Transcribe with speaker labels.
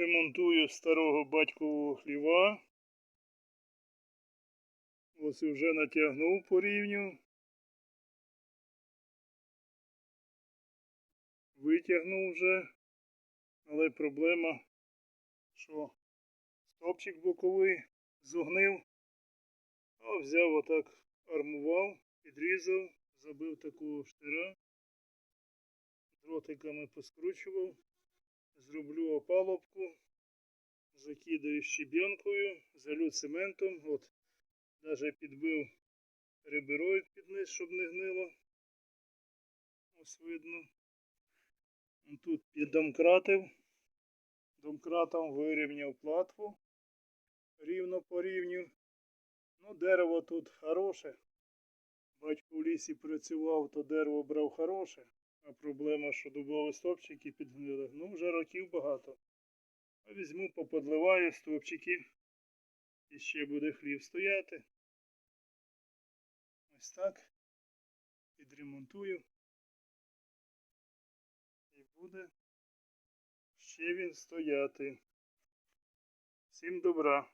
Speaker 1: ремонтую старого батькового хліва. Ось вже натягнув по рівню. Витягнув вже. Але проблема, що стопчик боковий зогнив. А взяв отак, армував, підрізав, забив такого штира. Дротиками поскручував. Зроблю опалубку, закидаю щебенкою, залю цементом. От, навіть підбив реберою під низ, щоб не гнило. Ось видно. Тут піддомкратив. Домкратом вирівняв платву рівно по рівню. Ну, дерево тут хороше. Батько в лісі працював, то дерево брав хороше. А проблема, що дубові стовпчики підгнили. Ну, вже років багато. А візьму, поподливаю стовпчики. І ще буде хліб стояти. Ось так. Підремонтую. І буде ще він стояти. Всім добра.